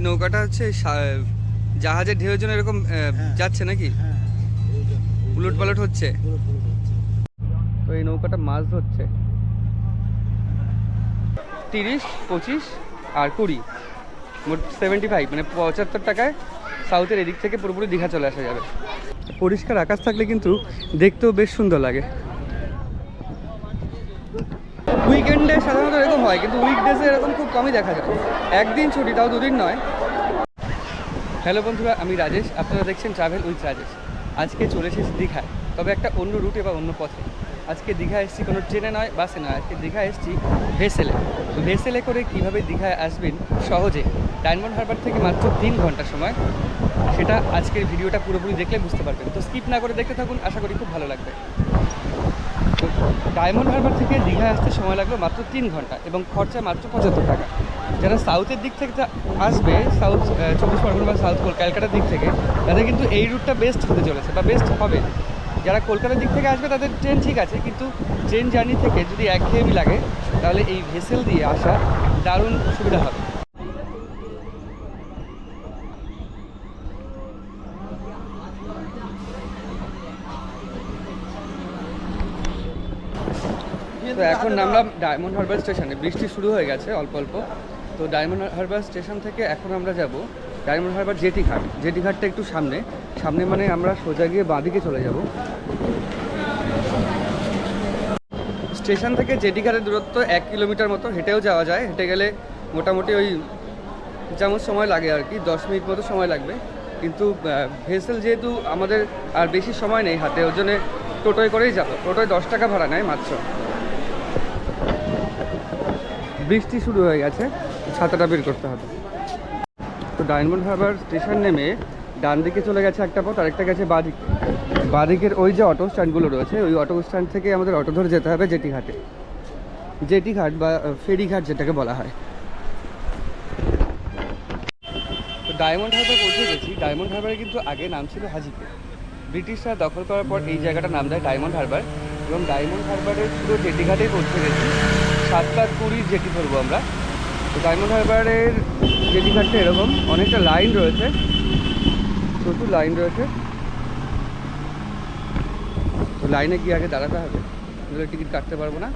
এই নৌকাটা হচ্ছে জাহাজের ঢেউয়ের জন্য এরকম যাচ্ছে নাকি? হ্যাঁ হ্যাঁ। উলট পালট হচ্ছে। পুরো পুরো হচ্ছে। তো এই নৌকাটা মাছ ধরছে। তিরিশ পঁচিশ আর কুড়ি। মোট সেভেন্টি ফাইভ মানে পঁচাত্তর টাকায় সাউথের এদিক থেকে পুরোপুরি দীঘা চলে আসা যাবে। পরিষ্কার আকাশ থাকলে কিন্তু দেখতেও বেশ সুন্দর লাগে। উইকেন্ডে সাধারণত এরকম হয়, কিন্তু উইকডেজে এরকম খুব কমই দেখা যায়। একদিন ছুটি, তাও দুদিন নয়। হ্যালো বন্ধুরা, আমি রাজেশ। আপনারা দেখছেন ট্রাভেল উইথ রাজেশ। আজকে চলে এসেছি দীঘায়। তবে একটা অন্য রুটে বা অন্য পথে। আজকে দীঘা এসেছি কোনো ট্রেনে নয়, বাসে নয়। আজকে দীঘা এসেছি ভেসেলে তো ভেসেলে করে কীভাবে দীঘায় আসবেন সহজে? ডায়মন্ড হারবার থেকে মাত্র তিন ঘণ্টা সময়। সেটা আজকের ভিডিওটা পুরোপুরি দেখলে বুঝতে পারবেন। তো স্কিপ না করে দেখতে থাকুন, আশা করি খুব ভালো লাগবে। ডায়মন্ড হারবার থেকে দীঘায় আসতে সময় লাগল মাত্র তিন ঘণ্টা এবং খরচা মাত্র পঁচাত্তর টাকা। যারা সাউথের দিক থেকে আসবে সাউথ চব্বিশ পরগনা বা সাউথ ক্যালকাটার দিক থেকে, তাদের কিন্তু এই রুটটা বেস্ট হতে চলেছে বা বেস্ট হবে। যারা কলকাতার দিক থেকে আসবে, তাদের ট্রেন ঠিক আছে, কিন্তু ট্রেন জার্নি থেকে যদি একঘেয়েমি লাগে, তাহলে এই ভেসেল দিয়ে আসা দারুণ সুবিধা হবে। তো এখন নামলাম ডায়মন্ড হারবার স্টেশনে বৃষ্টি শুরু হয়ে গেছে অল্প অল্প। তো ডায়মন্ড হারবার স্টেশন থেকে এখন আমরা যাব ডায়মন্ড হারবার জেটি ঘাট জেটি ঘাটটা একটু সামনে। সামনে মানে আমরা সোজা গিয়ে বাঁদিকে চলে যাব। স্টেশন থেকে জেটি ঘাটের দূরত্ব এক কিলোমিটার মতো। হেঁটেও যাওয়া যায়। হেঁটে গেলে মোটামুটি ওই যেমন সময় লাগে আর কি দশ মিনিট মতো সময় লাগবে। কিন্তু ভেসেল যেহেতু আমাদের আর বেশি সময় নেই হাতে ওর জন্য টোটোয় করেই যাব। টোটোয় দশ টাকা ভাড়া নেয় মাত্র। বৃষ্টি শুরু হয়ে গেছে, ছাতাটা বের করতে হবে। তো ডায়মন্ড হারবার স্টেশন নেমে ডান দিকে চলে গেছে একটা পথ, আরেকটা গেছে বাঁদিকে বাঁদিকের ওই যে অটো স্ট্যান্ডগুলো রয়েছে, ওই অটো স্ট্যান্ড থেকে আমাদের অটো ধরে যেতে হবে জেটি ঘাটে জেটি ঘাট বা ফেরি ঘাট যেটাকে বলা হয়। তো ডায়মন্ড হারবার পৌঁছে গেছি। ডায়মন্ড হারবারে কিন্তু আগে নাম ছিল হাজিপুর। ব্রিটিশরা দখল করার পর এই জায়গাটার নাম দেয় ডায়মন্ড হারবার। এবং ডায়মন্ড হারবারের পুরো জেটি ঘাটেই পৌঁছে গেছি। সাতটা কুড়ির জেটি ধরবো আমরা। তো ডায়মন্ড হারবারের জেটি ঘাটটা এরকম। অনেকটা লাইন রয়েছে। প্রচুর লাইন রয়েছে। তো লাইনে গিয়ে আগে দাঁড়াতে হবে। নইলে টিকিট কাটতে পারব না।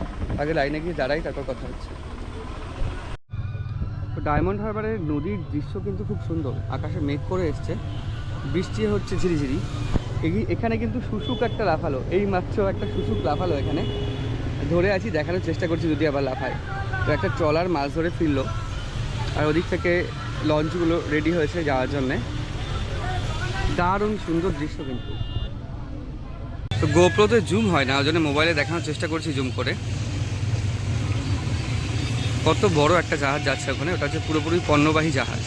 আগে লাইনে গিয়ে দাঁড়াই, তারপর কথা হচ্ছে। তো ডায়মন্ড হারবারের নদীর দৃশ্য কিন্তু খুব সুন্দর। আকাশে মেঘ করে এসছে। বৃষ্টি হচ্ছে ঝিরিঝিরি। এখানে কিন্তু শুশুক একটা লাফালো। এই মাত্র একটা শুশুক লাফালো এখানে। ধরে আছি, দেখানোর চেষ্টা করছি যদি আবার লাফায়। তো একটা ট্রলার মাছ ধরে ফিরলো। আর ওদিক থেকে লঞ্চগুলো রেডি হয়েছে যাওয়ার জন্যে। দারুণ সুন্দর দৃশ্য কিন্তু। তো গোপ্রোতে জুম হয় না, ওই জন্য মোবাইলে দেখানোর চেষ্টা করছি জুম করে। কত বড় একটা জাহাজ যাচ্ছে ওখানে, ওটা হচ্ছে পুরোপুরি পণ্যবাহী জাহাজ।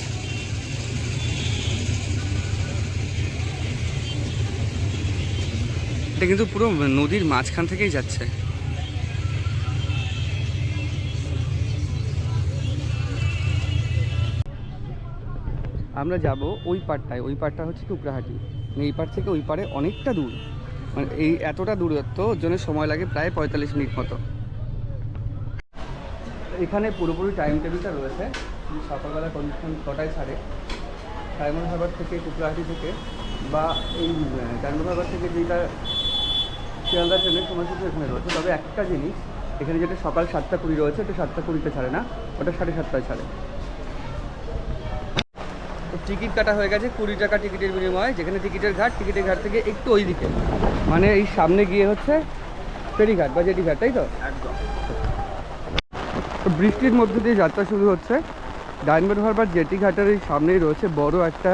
এটা কিন্তু পুরো নদীর মাঝখান থেকেই যাচ্ছে। আমরা যাব ওই পারটায় ওই পারটা হচ্ছে কুকরাহাটি মানে এই পার থেকে ওই পারে অনেকটা দূর। মানে এই এতটা দূরত্ব জন্য সময় লাগে প্রায় পঁয়তাল্লিশ মিনিট মতো। এখানে পুরোপুরি টাইম টেবিলটা রয়েছে। সকালবেলা কন্ডিশন কটায় ছাড়ে, ডায়মন্ড হারবার থেকে কুকরাহাটি থেকে বা এই ডায়মন্ড হারবার থেকে যেটা শিয়ালদা ট্রেনের সময়সূচি এখানে রয়েছে। তবে একটা জিনিস, এখানে যেটা সকাল সাতটা কুড়ি রয়েছে, ওটা সাতটা কুড়িতে ছাড়ে না, ওটা সাড়ে সাতটায় ছাড়ে। টিকিট কাটা হয়ে গেছে কুড়ি টাকা টিকিটের বিনিময়ে যেখানে টিকিটের ঘাট টিকিটের ঘাট থেকে একটু ওই দিকে মানে এই সামনে গিয়ে হচ্ছে ফেরিঘাট বা জেটি ঘাট তাই তো? একদম। তো বৃষ্টির মধ্যে দিয়ে যাত্রা শুরু হচ্ছে। ডায়মন্ড হারবার জেটি ঘাটের এই সামনেই রয়েছে বড় একটা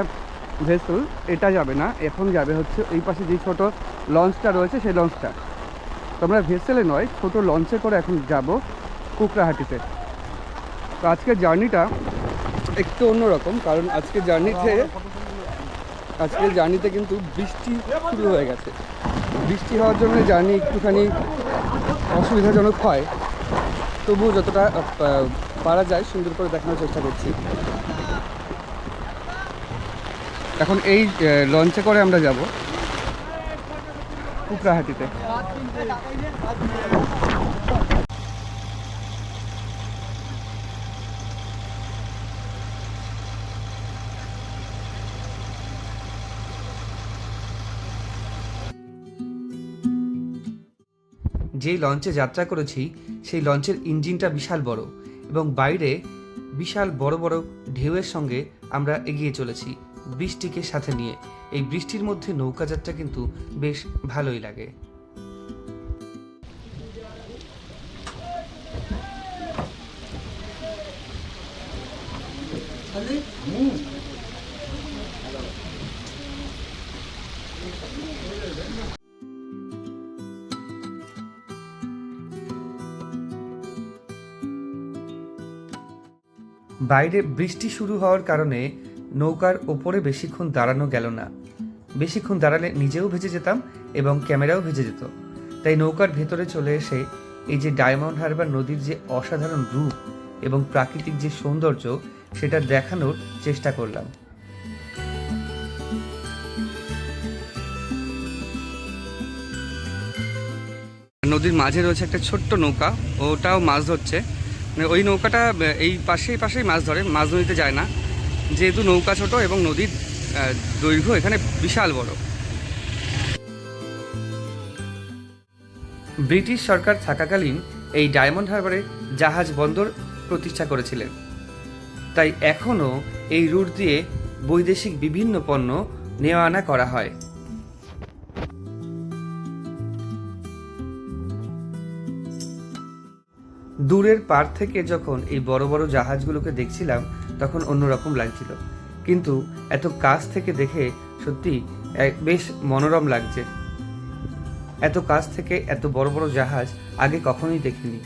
ভেসেল। এটা যাবে না এখন যাবে হচ্ছে এই পাশে যে ছোট লঞ্চটা রয়েছে সেই লঞ্চটা। তো আমরা ভেসেলে নয় ছোট লঞ্চে করে এখন যাব কুকরাহাটিতে তো আজকের জার্নিটা একটু অন্যরকম, কারণ আজকের জার্নিতে আজকের জার্নিতে কিন্তু বৃষ্টি শুরু হয়ে গেছে। বৃষ্টি হওয়ার জন্য জার্নি একটুখানি অসুবিধাজনক হয়। তবুও যতটা পারা যায় সুন্দর করে দেখানোর চেষ্টা করছি। এখন এই লঞ্চে করে আমরা যাব কুকরাহাটিতে যেই লঞ্চে যাত্রা করেছি, সেই লঞ্চের ইঞ্জিনটা বিশাল বড় এবং বাইরে বিশাল বড় বড় ঢেউয়ের সঙ্গে আমরা এগিয়ে চলেছি বৃষ্টিকে সাথে নিয়ে। এই বৃষ্টির মধ্যে নৌকা যাত্রা কিন্তু বেশ ভালোই লাগে। বাইরে বৃষ্টি শুরু হওয়ার কারণে নৌকার ওপরে বেশিক্ষণ দাঁড়ানো গেল না। বেশিক্ষণ দাঁড়ালে নিজেও ভেজে যেতাম এবং ক্যামেরাও ভেজে যেত। তাই নৌকার ভেতরে চলে এসে এই যে ডায়মন্ড হারবার নদীর যে অসাধারণ রূপ এবং প্রাকৃতিক যে সৌন্দর্য, সেটা দেখানোর চেষ্টা করলাম। নদীর মাঝে রয়েছে একটা ছোট্ট নৌকা, ওটাও মাছ ধরছে। মানে ওই নৌকাটা এই পাশেই পাশেই মাছ ধরে, মাছ নদীতে যায় না। যেহেতু নৌকা ছোট এবং নদীর দৈর্ঘ্য এখানে বিশাল বড়। ব্রিটিশ সরকার থাকাকালীন এই ডায়মন্ড হারবারে জাহাজ বন্দর প্রতিষ্ঠা করেছিলেন। তাই এখনও এই রুট দিয়ে বৈদেশিক বিভিন্ন পণ্য নেওয়া আনা করা হয়। দূরের পার থেকে যখন এই বড় বড় জাহাজগুলোকে দেখছিলাম, তখন অন্যরকম লাগছিল। কিন্তু এত কাছ থেকে দেখে সত্যি বেশ মনোরম লাগছে। এত কাছ থেকে এত বড় বড় জাহাজ আগে কখনোই দেখিনি।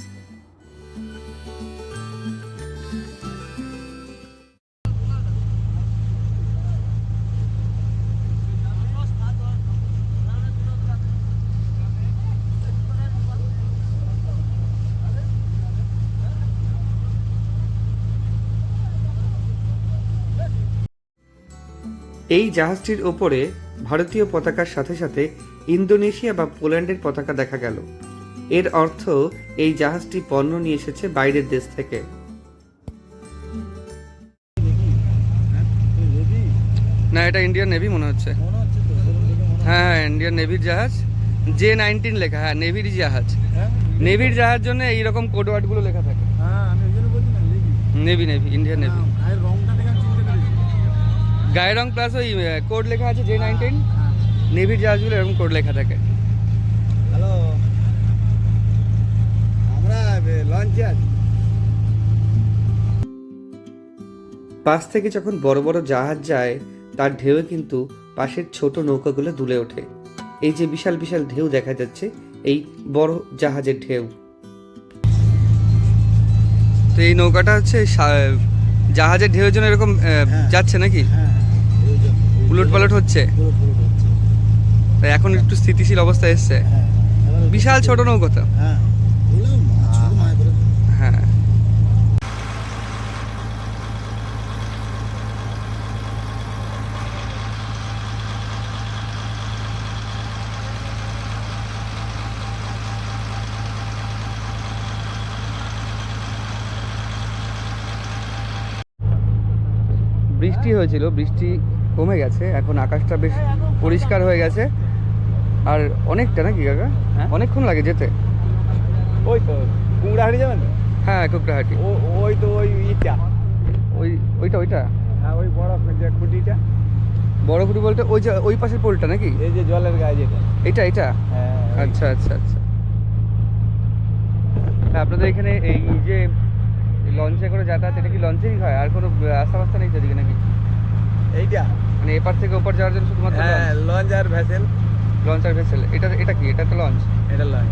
এই জাহাজটির ওপরে ভারতীয় পতাকার সাথে সাথে ইন্দোনেশিয়া বা পোল্যান্ডের পতাকা দেখা গেল। এর অর্থ এই জাহাজটি পণ্য নিয়ে এসেছে বাইরের দেশ থেকে। না এটা ইন্ডিয়ান নেভি মনে হচ্ছে। হ্যাঁ হ্যাঁ ইন্ডিয়ান নেভির জাহাজ। জে নাইনটিন লেখা হ্যাঁ নেভির জাহাজ। হ্যাঁ নেভির জাহাজ জন্য এইরকম কোড ওয়ার্ডগুলো লেখা থাকে। হ্যাঁ নেভি। নেভি ইন্ডিয়ান নেভি গায়ের রংটা দেখে আমি চিনতে পেরেছি গায়ের রং প্লাস ওই কোড লেখা আছে জে নাইনটিন নেভির জাহাজগুলো এরকম কোড লেখা থাকে। হ্যালো আমরা লঞ্চে আছি পাশ থেকে যখন বড় বড় জাহাজ যায় তার ঢেউয়ে কিন্তু পাশের ছোট নৌকাগুলো দুলে ওঠে। এই যে বিশাল বিশাল ঢেউ দেখা যাচ্ছে এই বড় জাহাজের ঢেউ। তো এই নৌকাটা হচ্ছে জাহাজের ঢেউয়ের জন্য এরকম যাচ্ছে নাকি? হ্যাঁ হ্যাঁ। উলট পালট হচ্ছে? এখন একটু স্থিতিশীল অবস্থা এসছে। হ্যাঁ বিশাল ছোট নৌকা তো। হ্যাঁ ওগুলো মাছ ছোট মাছ করে হ্যাঁ বৃষ্টি হয়েছিল বৃষ্টি কমে গেছে এখন আকাশটা বেশ পরিষ্কার হয়ে গেছে। আর অনেকটা নাকি কাকা? হ্যাঁ? অনেকক্ষণ লাগে যেতে। ওই তো কুমড়া হারিয়ে যাবেন? হ্যাঁ কুকড়াহাটি ও ওই তো ওই ইটা। ওই ওইটা ওইটা? হ্যাঁ ওই বড় যে খুঁটিটা। বড় খুঁটি বলতে ওই যে ওই পাশের পোলটা নাকি? এই যে জলের গায়ে যেটা এটা এটা? হ্যাঁ আচ্ছা আচ্ছা আচ্ছা। হ্যাঁ আপনাদের এখানে এই যে লঞ্চে করে যাতায়াত এটা কি লঞ্চেরই হয়? আর কোনো রাস্তা ফাস্তা নেই সেদিকে নাকি? এইটা। মানে এপার থেকে ওপার যাওয়ার জন্য শুধুমাত্র হ্যাঁ লঞ্চ আর ভেসেল লঞ্চ আর ভেসেল এটা এটা কি? এটা তো লঞ্চ এটা লঞ্চ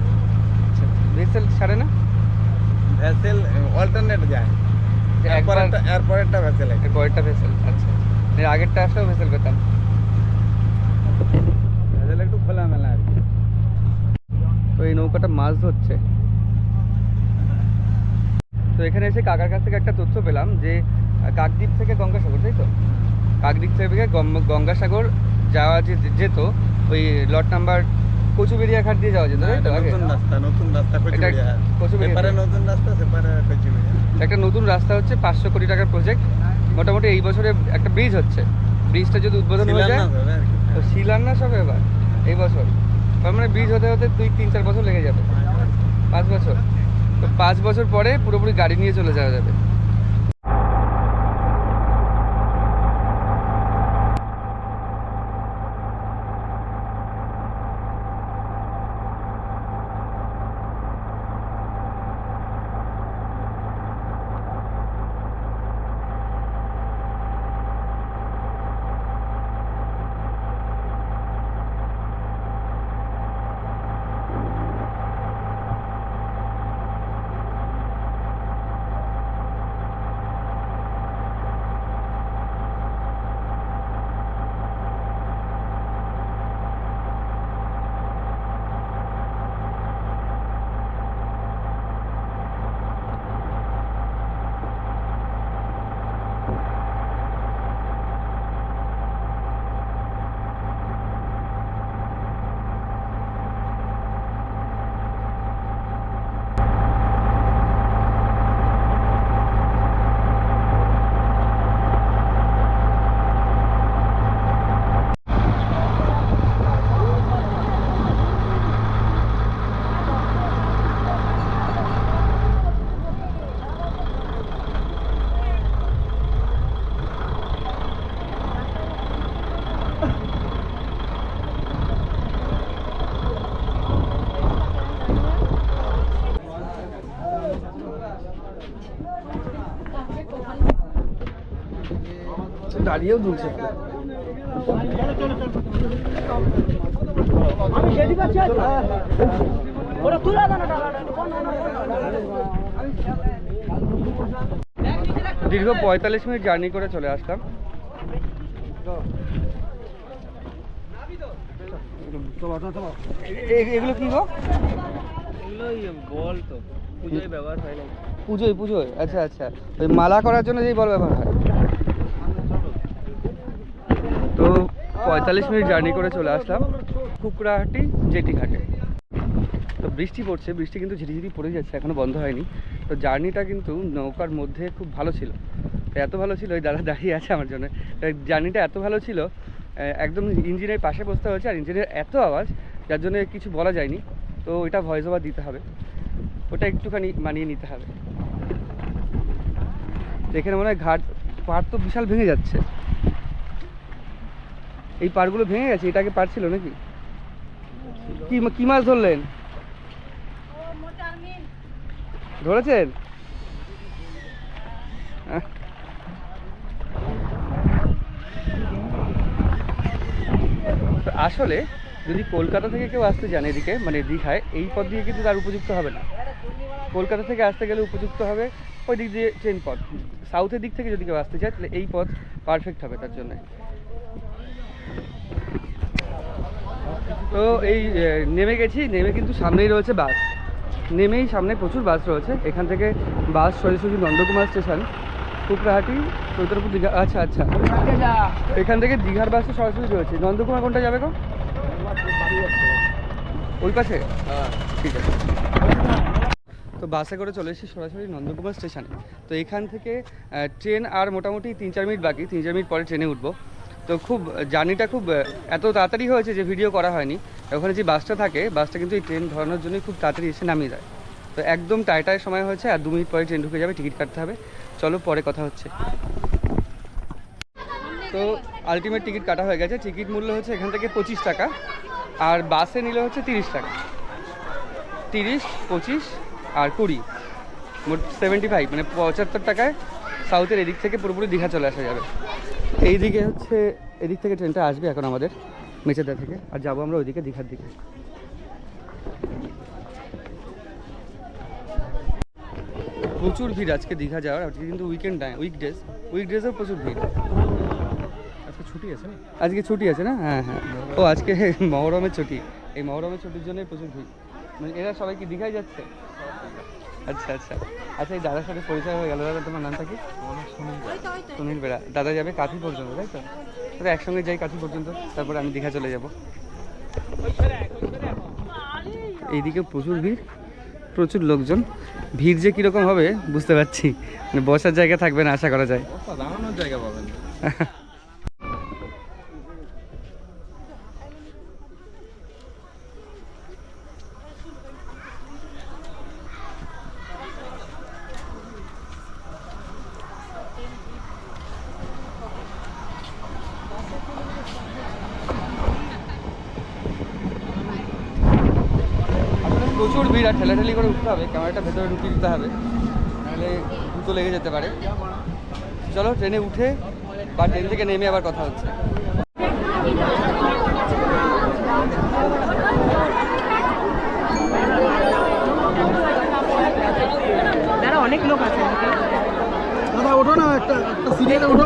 আচ্ছা ভেসেল ছাড়ে না? ভেসেল অল্টারনেট যায়। যে এরপর একবার একটা এরপর একটা ভেসেল এর পরেরটা ভেসেল আচ্ছা। এর আগেরটা আসলেও ভেসেল পেতাম। ভেসেল একটু খোলামেলা আর কি। তো এই নৌকাটা মাছ ধরছে। তো এখানে এসে কাকার কাছ থেকে একটা তথ্য পেলাম যে কাকদ্বীপ থেকে গঙ্গাসাগর তাই তো? কাকদ্বীপ থেকে গঙ্গাসাগর যাওয়া যে যেত ওই লট নাম্বার কচুবেরিয়া ঘাট দিয়ে যাওয়া যেত? নতুন রাস্তা নতুন রাস্তা সেপারে নতুন রাস্তা সেপারে কচুবেড়িয়া। একটা নতুন রাস্তা হচ্ছে পাঁচশো কোটি টাকার প্রজেক্ট মোটামুটি এই বছরে একটা ব্রিজ হচ্ছে। ব্রিজটা যদি উদ্বোধন হয়ে যায়। তো শিলান্যাস হবে এবার এই বছর। তার মানে ব্রিজ হতে হতে দুই তিন চার বছর লেগে যাবে। পাঁচ বছর। তো পাঁচ বছর পরে পুরোপুরি গাড়ি নিয়ে চলে যাওয়া যাবে। দাঁড়িয়েও দুলছে দীর্ঘ পঁয়তাল্লিশ মিনিট জার্নি করে চলে এ- এগুলো কি গো বল পুজোয় ব্যবহার হয় না পুজোয় পুজোয় আচ্ছা আচ্ছা ওই মালা করার জন্য যেই বল ব্যবহার হয় পঁয়তাল্লিশ মিনিট জার্নি করে চলে আসলাম কুকরাহাটি জেটি ঘাটে তো বৃষ্টি পড়ছে, বৃষ্টি কিন্তু ঝিরিঝিরি পড়ে যাচ্ছে, এখনও বন্ধ হয়নি। তো জার্নিটা কিন্তু নৌকার মধ্যে খুব ভালো ছিল। এত ভালো ছিল ওই দাদা দাঁড়িয়ে আছে আমার জন্য। জার্নিটা এত ভালো ছিল একদম ইঞ্জিনের পাশে বসতে হয়েছে, আর ইঞ্জিনের এত আওয়াজ, যার জন্য কিছু বলা যায়নি। তো ওইটা ভয়েস ওভার দিতে হবে। ওটা একটুখানি মানিয়ে নিতে হবে। এখানে মনে হয় ঘাট পাড় তো বিশাল ভেঙে যাচ্ছে। এই পাড়গুলো ভেঙে গেছে এটাকে পার ছিল নাকি? কি কি মাছ ধরলেন? ধরেছেন? আসলে, যদি কলকাতা থেকে কেউ আসতে চান এদিকে মানে দীঘায়, এই পথ দিয়ে কিন্তু তার উপযুক্ত হবে না। কলকাতা থেকে আসতে গেলে উপযুক্ত হবে ওই দিক দিয়ে ট্রেন পথ। সাউথের দিক থেকে যদি কেউ আসতে চায়, তাহলে এই পথ পারফেক্ট হবে তার জন্য। তো এই নেমে গেছি, নেমে কিন্তু সামনেই রয়েছে বাস। নেমেই সামনে প্রচুর বাস রয়েছে। এখান থেকে বাস সোজাসুজি নন্দকুমার স্টেশন, কুকরাহাটি, চৈতন্যপুর দীঘা আচ্ছা আচ্ছা। এখান থেকে দীঘার বাসে সরাসরি রয়েছে। নন্দকুমার কোনটা যাবে গো? ওই পাশে? ঠিক আছে। তো বাসে করে চলে এসেছি সরাসরি নন্দকুমার স্টেশনে। তো এখান থেকে ট্রেন আর মোটামুটি তিন চার মিনিট বাকি। তিন চার মিনিট পরে ট্রেনে উঠবো। তো খুব, জার্নিটা খুব এত তাড়াতাড়ি হয়েছে যে ভিডিও করা হয়নি। ওখানে যে বাসটা থাকে বাসটা কিন্তু এই ট্রেন ধরানোর জন্যই খুব তাড়াতাড়ি এসে নামিয়ে দেয়। তো একদম টাইটায় সময় হয়েছে আর দু মিনিট পরে ট্রেন ঢুকে যাবে টিকিট কাটতে হবে। চলো, পরে কথা হচ্ছে। তো আলটিমেট টিকিট কাটা হয়ে গেছে। টিকিট মূল্য হচ্ছে এখান থেকে পঁচিশ টাকা আর বাসে নিলে হচ্ছে তিরিশ টাকা। তিরিশ, পঁচিশ আর কুড়ি। মোট সেভেন্টি ফাইভ মানে পঁচাত্তর টাকায় সাউথের এদিক থেকে পুরোপুরি দীঘা চলে আসা যাবে। এই দিকে হচ্ছে, এদিক থেকে ট্রেনটা আসবে এখন আমাদের মেচেদা থেকে। আর যাব আমরা ওইদিকে দীঘার দিকে। প্রচুর ভিড় আজকে দীঘা যাওয়ার। আজকে কিন্তু উইকেন্ড নাই উইকডেজ উইকডেজেও প্রচুর ভিড়। আজকে ছুটি আছে না? আজকে ছুটি আছে না? হ্যাঁ হ্যাঁ। ও, আজকে মহরমের ছুটি। এই মহরমের ছুটির জন্যই প্রচুর ভিড়। মানে এরা সবাই কি দীঘায় যাচ্ছে? আচ্ছা আচ্ছা। আচ্ছা এই দাদার সাথে পরিচয় হয়ে গেল। দাদা তোমার নামটা কি? সুনীল বেড়া। দাদা যাবে কাঁথি পর্যন্ত তাই তো? তাহলে একসঙ্গে যাই কাঁথি পর্যন্ত তারপরে আমি দীঘা চলে যাব। এইদিকে প্রচুর ভিড় প্রচুর লোকজন। ভিড় যে কীরকম হবে বুঝতে পারছি। মানে বসার জায়গা থাকবে না আশা করা যায়। দাঁড়ানোর জায়গা পাবেন প্রচুর ভিড় আর ঠেলাঠেলি করে উঠতে হবে ক্যামেরাটা ভেতরে ঢুকিয়ে দিতে হবে নাহলে দুটো লেগে যেতে পারে। চলো ট্রেনে উঠে বা ট্রেন থেকে নেমে আবার কথা হচ্ছে। অনেক লোক আছে। দাদা ওঠো না একটা একটা সিরিয়ালে ওঠো।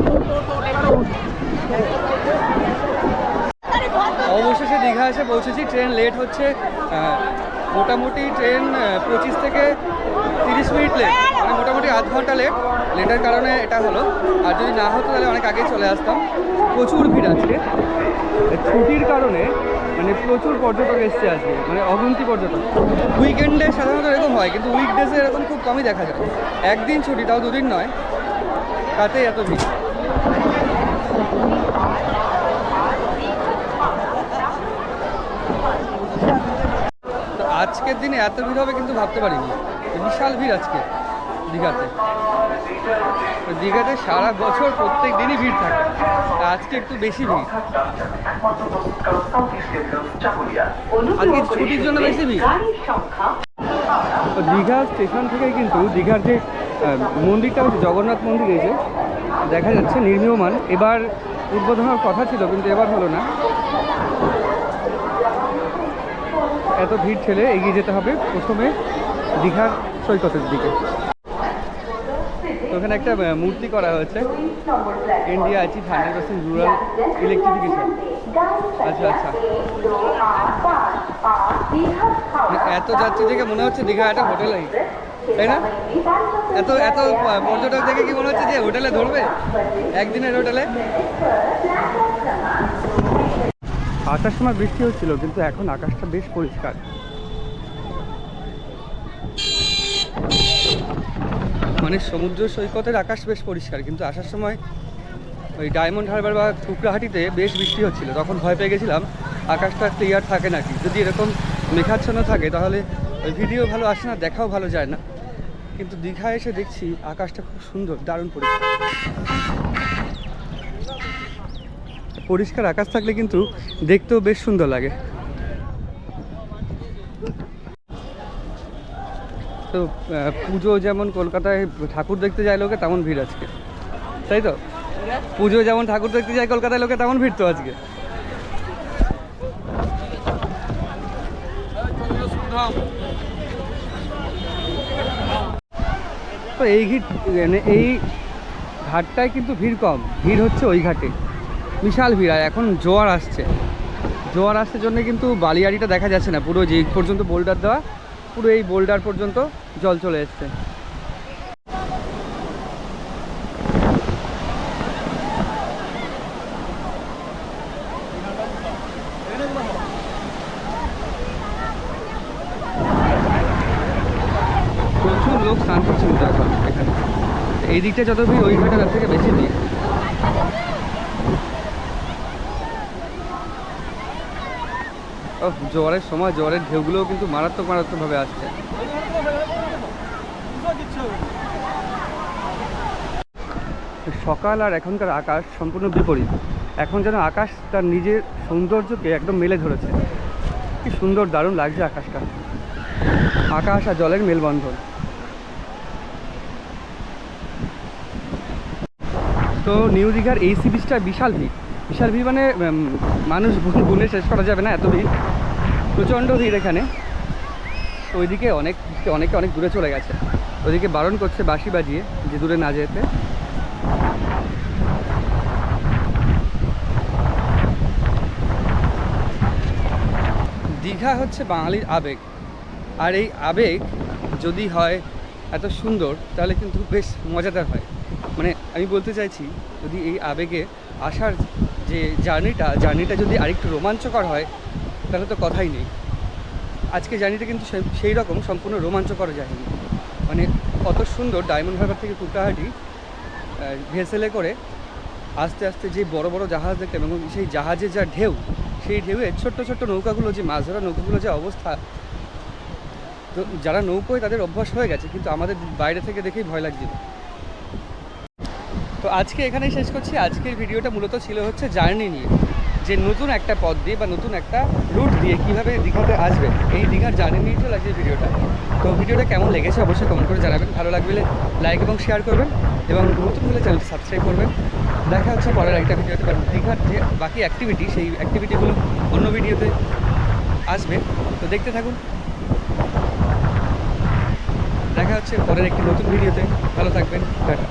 অবশেষে দীঘা এসে পৌঁছেছি ট্রেন লেট হচ্ছে। মোটামুটি ট্রেন পঁচিশ থেকে তিরিশ মিনিট লেট মানে মোটামুটি আধ ঘণ্টা লেট লেটের কারণে এটা হলো। আর যদি না হতো তাহলে অনেক আগেই চলে আসতাম। প্রচুর ভিড় আজকে। ছুটির কারণে মানে প্রচুর পর্যটক এসছে আজকে। মানে অগুন্তি পর্যটক। উইকেন্ডে সাধারণত এরকম হয়, কিন্তু উইকডেজে এরকম খুব কমই দেখা যায়। একদিন ছুটি, তাও দুদিন নয়। তাতেই এত ভিড় তো আজকের দিনে এত ভিড় হবে কিন্তু ভাবতে পারিনি। বিশাল ভিড় আজকে দীঘাতে। দীঘাতে সারা বছর প্রত্যেক দিনই ভিড় থাকে। আজকে একটু বেশি ভিড়। আজকে ছুটির জন্য বেশি ভিড়। দীঘা স্টেশন থেকে কিন্তু দীঘার যে মন্দিরটা হচ্ছে জগন্নাথ মন্দির এসে দেখা যাচ্ছে নির্মীয়মান। এবার উদ্বোধন হওয়ার কথা ছিল, কিন্তু এবার হলো না। এত ভিড় ঠেলে এগিয়ে যেতে হবে প্রথমে দীঘার সৈকতের দিকে। ওখানে একটা মূর্তি করা হয়েছে। India achieve hundred percent rural electrification আচ্ছা আচ্ছা। মানে এত যাত্রী দেখে মনে হচ্ছে দীঘা একটা হোটেলেই তাই না? এত এত পর্যটক দেখে কি মনে হচ্ছে যে হোটেলে ধরবে? একদিনের হোটেলে? আসার সময় বৃষ্টি হচ্ছিল, কিন্তু এখন আকাশটা বেশ পরিষ্কার। মানে সমুদ্র সৈকতের আকাশ বেশ পরিষ্কার, কিন্তু আসার সময় ওই ডায়মন্ড হারবার বা টুকরাহাটিতে বেশ বৃষ্টি হচ্ছিল। তখন ভয় পেয়ে গেছিলাম, আকাশটা ক্লিয়ার থাকে নাকি? যদি এরকম মেঘাচ্ছন্ন থাকে, তাহলে ওই ভিডিও ভালো আসে না, দেখাও ভালো যায় না। কিন্তু দীঘা এসে দেখছি আকাশটা খুব সুন্দর, দারুণ পরিষ্কার। পরিষ্কার আকাশ থাকলে কিন্তু দেখতেও বেশ সুন্দর লাগে। তো পুজো যেমন কলকাতায় ঠাকুর দেখতে যায় লোকে, তেমন ভিড় আজকে। তাই তো? পুজো যেমন ঠাকুর দেখতে যায় কলকাতায় লোকে, তেমন ভিড় তো আজকে। তো এই ঘিট মানে এই ঘাটটায় কিন্তু ভিড় কম। ভিড় হচ্ছে ওই ঘাটে। বিশাল ভিড়, আর এখন জোয়ার আসছে। জোয়ার আসছে জন্য কিন্তু বালিয়াড়িটা দেখা যাচ্ছে না। পুরো যে পর্যন্ত বোল্ডার দেওয়া, পুরো এই বোল্ডার পর্যন্ত জল চলে এসছে। প্রচুর লোক স্নান করছে কিন্তু এখন এখানে। এই দিকটা যত ভিড়, ওই ঘাটে তার থেকে বেশি ভিড়। জোয়ারের সময় জোয়ারের ঢেউগুলোও কিন্তু মারাত্মক মারাত্মকভাবে আসছে। সকাল আর এখনকার আকাশ সম্পূর্ণ বিপরীত। এখন যেন আকাশ তার নিজের সৌন্দর্যকে একদম মেলে ধরেছে। কি সুন্দর, দারুণ লাগছে আকাশটা। আকাশ আর জলের মেলবন্ধন। তো নিউ দীঘার এই সি বিচটা বিশাল ভিড় বিশাল ভিড় মানে মানুষ গুন- শেষ করা যাবে না, এত ভিড়। প্রচণ্ড ভিড় এখানে। তো ওইদিকে অনেক, অনেকে অনেক দূরে চলে গেছে। ওইদিকে বারণ করছে বাঁশি বাজিয়ে, যে দূরে না যেতে। দীঘা হচ্ছে বাঙালির আবেগ। আর এই আবেগ যদি হয় এত সুন্দর, তাহলে কিন্তু বেশ মজাদার হয়। মানে আমি বলতে চাইছি, যদি এই আবেগে আসার যে জার্নিটা জার্নিটা যদি আরেকটু রোমাঞ্চকর হয়, তাহলে তো কথাই নেই। আজকে জার্নিটা কিন্তু সেই রকম সম্পূর্ণ রোমাঞ্চকর যায়নি মানে কত সুন্দর ডায়মন্ড হারবার থেকে কুটাহাটি ভেসেলে করে আস্তে আস্তে যে বড় বড় জাহাজ দেখতাম এবং সেই জাহাজে যা ঢেউ, সেই ঢেউয়ে ছোট্ট ছোট্ট নৌকাগুলো যে মাছ ধরা নৌকাগুলো যে অবস্থা, তো যারা নৌকোয় তাদের অভ্যাস হয়ে গেছে, কিন্তু আমাদের বাইরে থেকে দেখেই ভয় লাগছিল। তো আজকে এখানেই শেষ করছি। আজকের ভিডিওটা মূলত ছিল হচ্ছে জার্নি নিয়ে, যে নতুন একটা পথ দিয়ে বা নতুন একটা রুট দিয়ে কীভাবে দীঘাতে আসবে। এই দীঘার জার্নি নিয়ে চলে আসছে ভিডিওটা। তো ভিডিওটা কেমন লেগেছে অবশ্যই কমেন্ট করে জানাবেন। ভালো লাগবে লাইক এবং শেয়ার করবেন এবং নতুন হলে চ্যানেলটি সাবস্ক্রাইব করবেন। দেখা হচ্ছে পরের একটা ভিডিওতে। কারণ দীঘার যে বাকি অ্যাক্টিভিটি সেই অ্যাক্টিভিটিগুলো অন্য ভিডিওতে আসবে। তো দেখতে থাকুন। দেখা হচ্ছে পরের একটি নতুন ভিডিওতে। ভালো থাকবেন। টাটা।